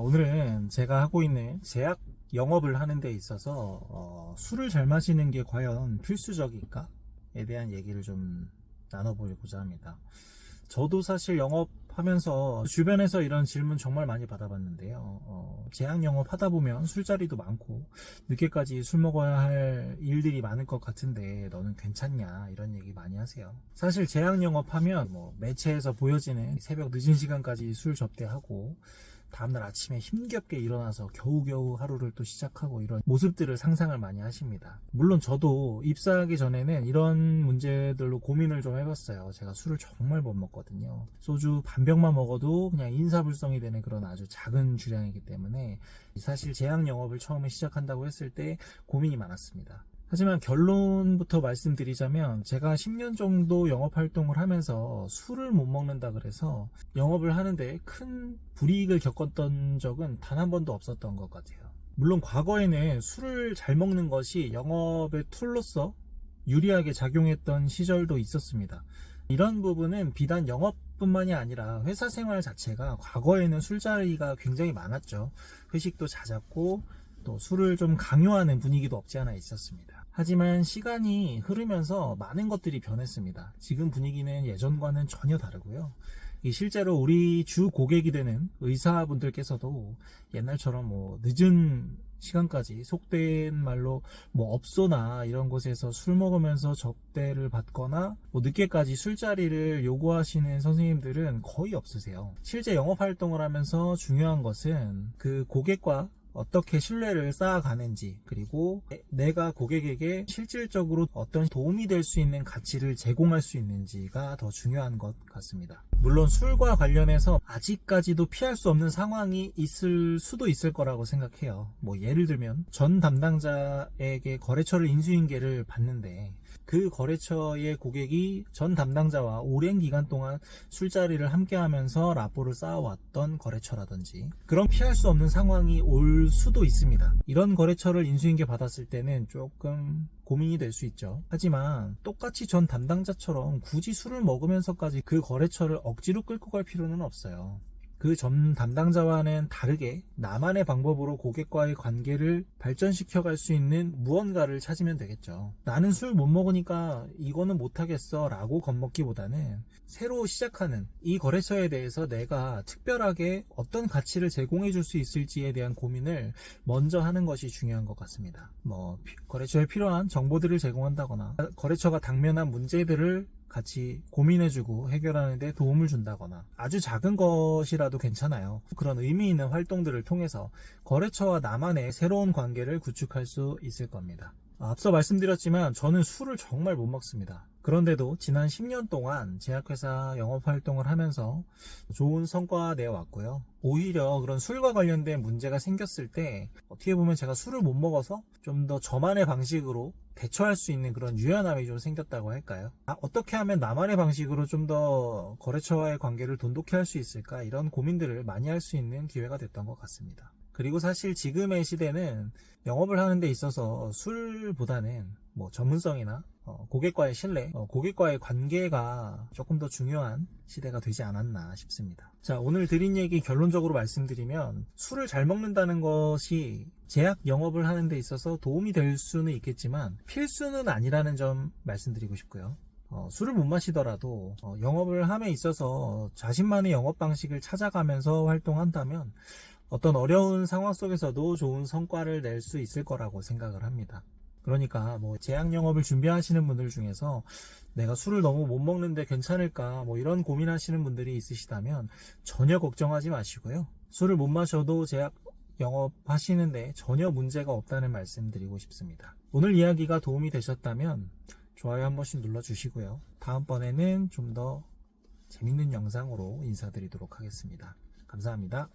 오늘은 제가 하고 있는 제약 영업을 하는 데 있어서 어, 술을 잘 마시는 게 과연 필수적일까에 대한 얘기를 좀 나눠보고자 합니다. 저도 사실 영업하면서 주변에서 이런 질문 정말 많이 받아봤는데요. 어, 제약 영업 하다 보면 술자리도 많고 늦게까지 술 먹어야 할 일들이 많을 것 같은데 너는 괜찮냐 이런 얘기 많이 하세요. 사실 제약 영업하면 뭐 매체에서 보여지는 새벽 늦은 시간까지 술 접대하고 다음날 아침에 힘겹게 일어나서 겨우겨우 하루를 또 시작하고 이런 모습들을 상상을 많이 하십니다. 물론 저도 입사하기 전에는 이런 문제들로 고민을 좀 해봤어요. 제가 술을 정말 못 먹거든요. 소주 반 병만 먹어도 그냥 인사불성이 되는 그런 아주 작은 주량이기 때문에 사실 제약 영업을 처음에 시작한다고 했을 때 고민이 많았습니다. 하지만 결론부터 말씀드리자면 제가 10년 정도 영업 활동을 하면서 술을 못 먹는다 그래서 영업을 하는데 큰 불이익을 겪었던 적은 단 한 번도 없었던 것 같아요. 물론 과거에는 술을 잘 먹는 것이 영업의 툴로서 유리하게 작용했던 시절도 있었습니다. 이런 부분은 비단 영업뿐만이 아니라 회사 생활 자체가 과거에는 술자리가 굉장히 많았죠. 회식도 잦았고 또 술을 좀 강요하는 분위기도 없지 않아 있었습니다. 하지만 시간이 흐르면서 많은 것들이 변했습니다. 지금 분위기는 예전과는 전혀 다르고요. 이 실제로 우리 주 고객이 되는 의사분들께서도 옛날처럼 뭐 늦은 시간까지 속된 말로 뭐 업소나 이런 곳에서 술 먹으면서 접대를 받거나 뭐 늦게까지 술자리를 요구하시는 선생님들은 거의 없으세요. 실제 영업 활동을 하면서 중요한 것은 그 고객과 어떻게 신뢰를 쌓아가는지 그리고 내가 고객에게 실질적으로 어떤 도움이 될 수 있는 가치를 제공할 수 있는지가 더 중요한 것 같습니다. 물론 술과 관련해서 아직까지도 피할 수 없는 상황이 있을 수도 있을 거라고 생각해요. 뭐 예를 들면 전 담당자에게 거래처를 인수인계를 받는데 그 거래처의 고객이 전 담당자와 오랜 기간 동안 술자리를 함께 하면서 라포를 쌓아왔던 거래처라든지 그런 피할 수 없는 상황이 올 수도 있습니다. 이런 거래처를 인수인계 받았을 때는 조금 고민이 될 수 있죠. 하지만 똑같이 전 담당자처럼 굳이 술을 먹으면서까지 그 거래처를 억지로 끌고 갈 필요는 없어요. 그전 담당자와는 다르게 나만의 방법으로 고객과의 관계를 발전시켜 갈 수 있는 무언가를 찾으면 되겠죠. 나는 술 못 먹으니까 이거는 못하겠어 라고 겁먹기보다는 새로 시작하는 이 거래처에 대해서 내가 특별하게 어떤 가치를 제공해 줄 수 있을지에 대한 고민을 먼저 하는 것이 중요한 것 같습니다. 뭐, 피- 거래처에 필요한 정보들을 제공한다거나, 거래처가 당면한 문제들을 같이 고민해주고 해결하는데 도움을 준다거나 아주 작은 것이라도 괜찮아요. 그런 의미 있는 활동들을 통해서 거래처와 나만의 새로운 관계를 구축할 수 있을 겁니다. 앞서 말씀드렸지만 저는 술을 정말 못 먹습니다. 그런데도 지난 10년 동안 제약회사 영업 활동을 하면서 좋은 성과 내왔고요. 오히려 그런 술과 관련된 문제가 생겼을 때 어떻게 보면 제가 술을 못 먹어서 좀 더 저만의 방식으로 대처할 수 있는 그런 유연함이 좀 생겼다고 할까요? 아, 어떻게 하면 나만의 방식으로 좀 더 거래처와의 관계를 돈독히 할 수 있을까? 이런 고민들을 많이 할 수 있는 기회가 됐던 것 같습니다. 그리고 사실 지금의 시대는 영업을 하는 데 있어서 술보다는 뭐 전문성이나 어, 고객과의 신뢰, 어, 고객과의 관계가 조금 더 중요한 시대가 되지 않았나 싶습니다. 자, 오늘 드린 얘기 결론적으로 말씀드리면 술을 잘 먹는다는 것이 제약 영업을 하는 데 있어서 도움이 될 수는 있겠지만 필수는 아니라는 점 말씀드리고 싶고요. 어, 술을 못 마시더라도 어, 영업을 함에 있어서 자신만의 영업 방식을 찾아가면서 활동한다면 어떤 어려운 상황 속에서도 좋은 성과를 낼 수 있을 거라고 생각을 합니다. 그러니까 뭐 제약 영업을 준비하시는 분들 중에서 내가 술을 너무 못 먹는데 괜찮을까 뭐 이런 고민하시는 분들이 있으시다면 전혀 걱정하지 마시고요. 술을 못 마셔도 제약 영업하시는데 전혀 문제가 없다는 말씀 드리고 싶습니다. 오늘 이야기가 도움이 되셨다면 좋아요 한 번씩 눌러주시고요. 다음번에는 좀 더 재밌는 영상으로 인사드리도록 하겠습니다. 감사합니다.